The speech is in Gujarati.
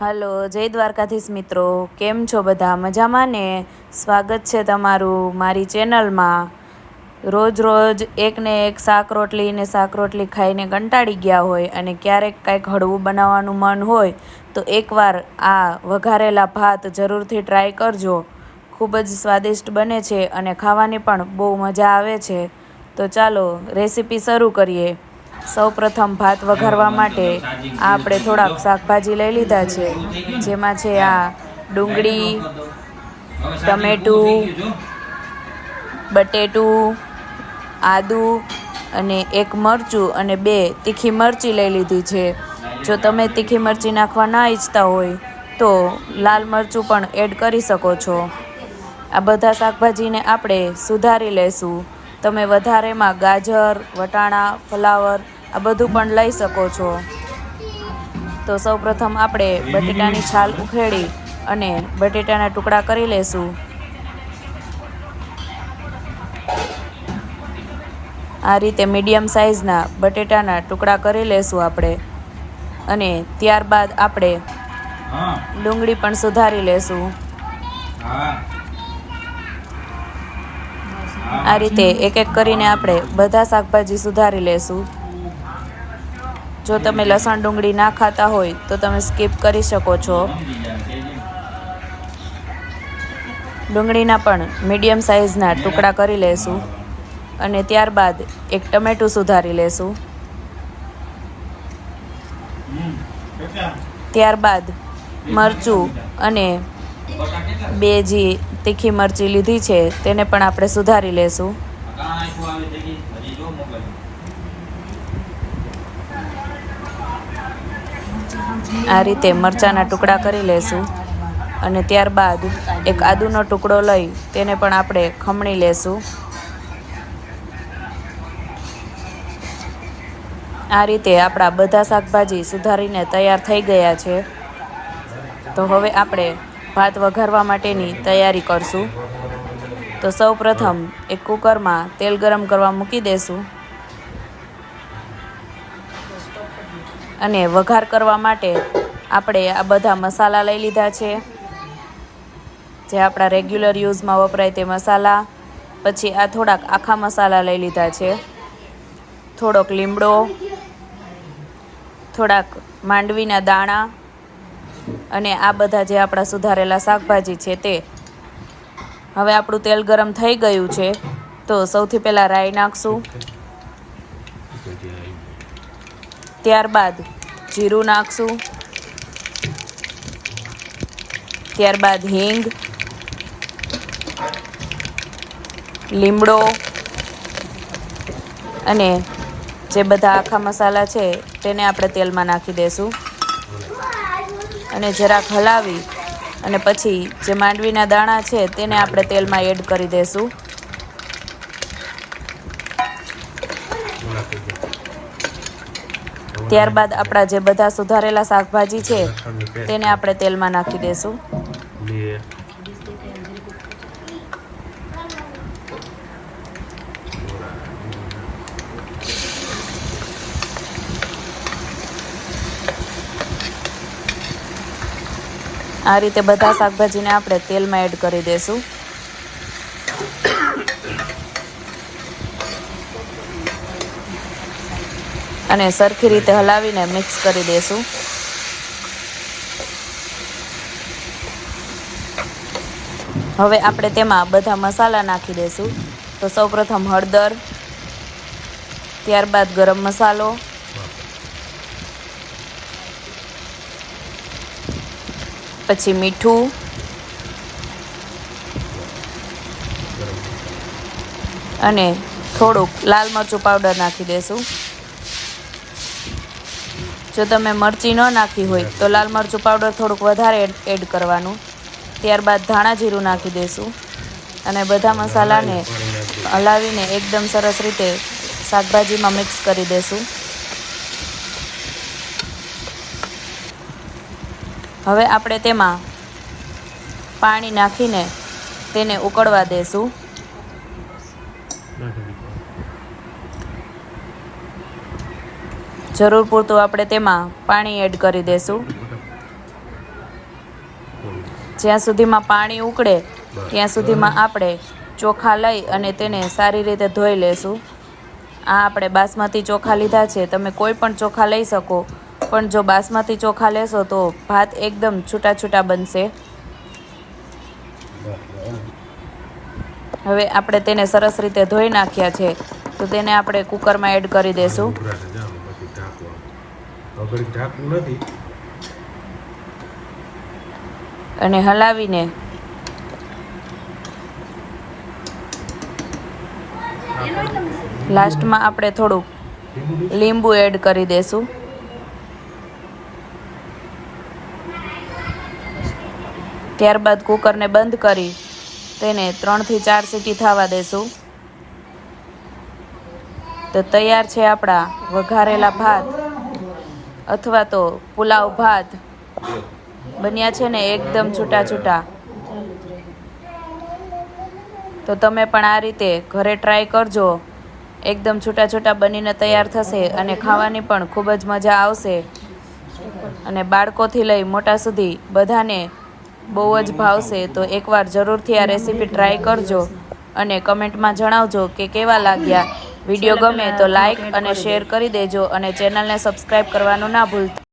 હલો, જય દ્વારકાધીશ મિત્રો. કેમ છો બધા? મજામાં ને? સ્વાગત છે તમારું મારી ચેનલમાં. રોજ રોજ એકને એક શાક રોટલી ને શાક રોટલી ખાઈને કંટાળી ગયા હોય અને ક્યારેક કાંઈક હળવું બનાવવાનું મન હોય, તો એકવાર આ વઘારેલા ભાત જરૂરથી ટ્રાય કરજો. ખૂબ જ સ્વાદિષ્ટ બને છે અને ખાવાની પણ બહુ મજા આવે છે. તો ચાલો, રેસીપી શરૂ કરીએ. સૌપ્રથમ ભાત વઘારવા માટે આપણે થોડાક શાકભાજી લઈ લીધા છે. જેમાં છે આ ડુંગળી, ટમેટું, બટેટું, આદુ અને એક મરચું અને બે તીખી મરચી લઈ લીધી છે. જો તમે તીખી મરચી નાખવા ના ઈચ્છતા હોય, તો લાલ મરચું પણ એડ કરી શકો છો. આ બધા શાકભાજીને આપણે સુધારી લેશું. તમે વધારેમાં ગાજર, વટાણા, ફ્લાવર આ બધું પણ લઈ શકો છો. તો સૌપ્રથમ આપણે બટેટાની છાલ ઉખેડી અને બટેટાના ટુકડા કરી લેશું. આ રીતે મીડિયમ સાઇઝના બટેટાના ટુકડા કરી લેશું આપણે. અને ત્યારબાદ આપણે ડુંગળી પણ સુધારી લેશું. આ રીતે એક એક કરીને આપણે બધા શાકભાજી સુધારી લેશું. જો તમે લસણ ડુંગળી ના ખાતા હોય, તો તમે સ્કીપ કરી શકો છો. ડુંગળીના પણ મીડિયમ સાઇઝના ટુકડા કરી લેશું અને ત્યારબાદ એક ટમેટું સુધારી લેશું. ત્યારબાદ મરચું અને બે જે તીખી મરચી લીધી છે, તેને પણ આપણે સુધારી લેશું. આ રીતે મરચાંના ટુકડા કરી લેશું અને ત્યારબાદ એક આદુનો ટુકડો લઈ તેને પણ આપણે ખમણી લેશું. આ રીતે આપણા બધા શાકભાજી સુધારીને તૈયાર થઈ ગયા છે. તો હવે આપણે ભાત વઘારવા માટેની તૈયારી કરશું. તો સૌ પ્રથમ એક કુકરમાં તેલ ગરમ કરવા મૂકી દેશું. અને વઘાર કરવા માટે આપણે આ બધા મસાલા લઈ લીધા છે. જે આપણા રેગ્યુલર યુઝમાં વપરાય તે મસાલા. પછી આ થોડાક આખા મસાલા લઈ લીધા છે. થોડોક લીમડો, થોડાક માંડવીના દાણા અને આ બધા જે આપણા સુધારેલા શાકભાજી છે તે. હવે આપણું તેલ ગરમ થઈ ગયું છે, તો સૌથી પહેલાં રાઈ નાખશું. ત્યારબાદ જીરું નાખશું. ત્યારબાદ હિંગ. લીમડો. અને જે બધા આખા મસાલા છે, તેને આપણે તેલમાં નાખી દઈશું અને જરાક હલાવી અને પછી જે માંડવીના દાણા છે, તેને આપણે તેલમાં એડ કરી દઈશું ત્યારબાદ આપણા જે બધા સુધારેલા શાકભાજી છે તેને આપણે તેલમાં નાખી દઈશું આ રીતે બધા શાકભાજીને આપણે તેલમાં એડ કરી દઈશું અને સરખી રીતે હલાવીને મિક્સ કરી દઈશું હવે આપણે તેમાં બધા મસાલા નાખી દઈશું તો સૌપ્રથમ હળદર, ત્યારબાદ ગરમ મસાલો, પછી મીઠું, અને થોડુંક લાલ મરચું પાવડર નાખી દેશું. જો તમે મરચી ન નાખી હોય તો લાલ મરચું પાવડર થોડુંક વધારે એડ- કરવાનું. ત્યારબાદ ધાણા જીરું નાખી દઈશું અને બધા મસાલાને હલાવીને એકદમ સરસ રીતે શાકભાજીમાં મિક્સ કરી દઈશું હવે આપણે તેમાં પાણી નાખીને તેને ઉકળવા દેશું. જરૂર પૂરતું આપણે તેમાં પાણી એડ કરી દઈશું જ્યાં સુધીમાં પાણી ઉકળે, ત્યાં સુધીમાં આપણે ચોખા લઈ અને તેને સારી રીતે ધોઈ લેશું. આ આપણે બાસમતી ચોખા લીધા છે. તમે કોઈ પણ ચોખા લઈ શકો, પણ જો બાસમતી ચોખા લેશો તો ભાત એકદમ છૂટા છૂટા બનશે. હવે આપણે તેને સરસ રીતે ધોઈ નાખ્યા છે. તો તેને આપણે કુકરમાં એડ કરી દેશું ઉભરાશે જામ પછી ઢાંકવાનું હવે ઘડીક ઢાંકવું નથી. અને હલાવીને લાસ્ટમાં આપણે થોડુંક લીંબુ એડ કરી દેશું. ત્યારબાદ કુકરને બંધ કરી તેને ત્રણથી ચાર સીટી થવા દેશું. તો તૈયાર છે આપણા વઘારેલા ભાત. અથવા તો પુલાવ, ભાત બન્યા છે ને એકદમ છૂટા છૂટા. તો તમે પણ આ રીતે ઘરે ટ્રાય કરજો. એકદમ છૂટા છૂટા બનીને તૈયાર થશે અને ખાવાની પણ ખૂબ જ મજા આવશે. અને બાળકોથી લઈ મોટા સુધી બધાને બહુ જ ભાવશે. તો એકવાર જરૂરથી આ રેસીપી ટ્રાય કરજો અને કમેન્ટમાં જણાવજો કે કેવા લાગ્યા. વીડિયો ગમે તો લાઇક અને શેર કરી દેજો અને ચેનલને સબસ્ક્રાઈબ કરવાનું ના ભૂલતા.